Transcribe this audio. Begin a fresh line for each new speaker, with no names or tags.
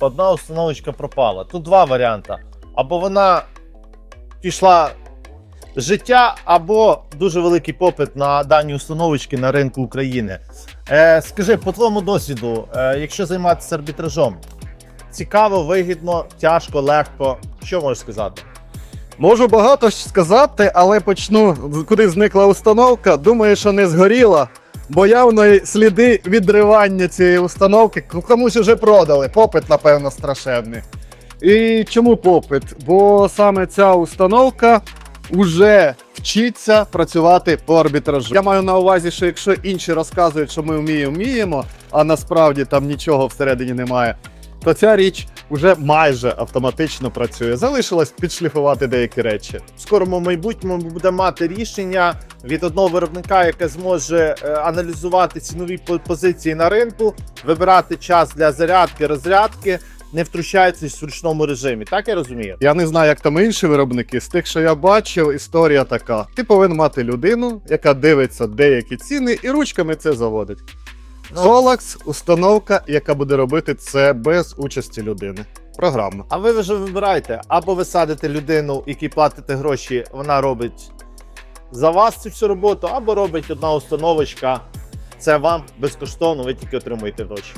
одна установочка пропала. Тут два варіанти. Або вона пішла життя, або дуже великий попит на дані установочки на ринку України. Е, скажи, по твоєму досвіду, е, якщо займатися арбітражом, цікаво, вигідно, тяжко, легко. Що можеш сказати?
Можу багато сказати, але почну, куди зникла установка. Думаю, що не згоріла, бо явно сліди відривання цієї установки комусь вже продали. Попит, напевно, страшенний. І чому попит? Бо саме ця установка вже вчиться працювати по арбітражу. Я маю на увазі, що якщо інші розказують, що ми вміємо, вміємо, а насправді там нічого всередині немає, то ця річ вже майже автоматично працює. Залишилось підшліфувати деякі речі.
В скорому майбутньому ми будемо мати рішення від одного виробника, яке зможе е, аналізувати цінові позиції на ринку, вибирати час для зарядки, розрядки, не втручаючись в ручному режимі. Так я розумію?
Я не знаю, як там інші виробники. З тих, що я бачив, історія така: ти повинен мати людину, яка дивиться деякі ціни, і ручками це заводить. Solax – установка, яка буде робити це без участі людини. Програмно.
А ви вже вибираєте, або ви садите людину, якій платите гроші, вона робить за вас цю всю роботу, або робить одна установочка. Це вам безкоштовно, ви тільки отримуєте гроші.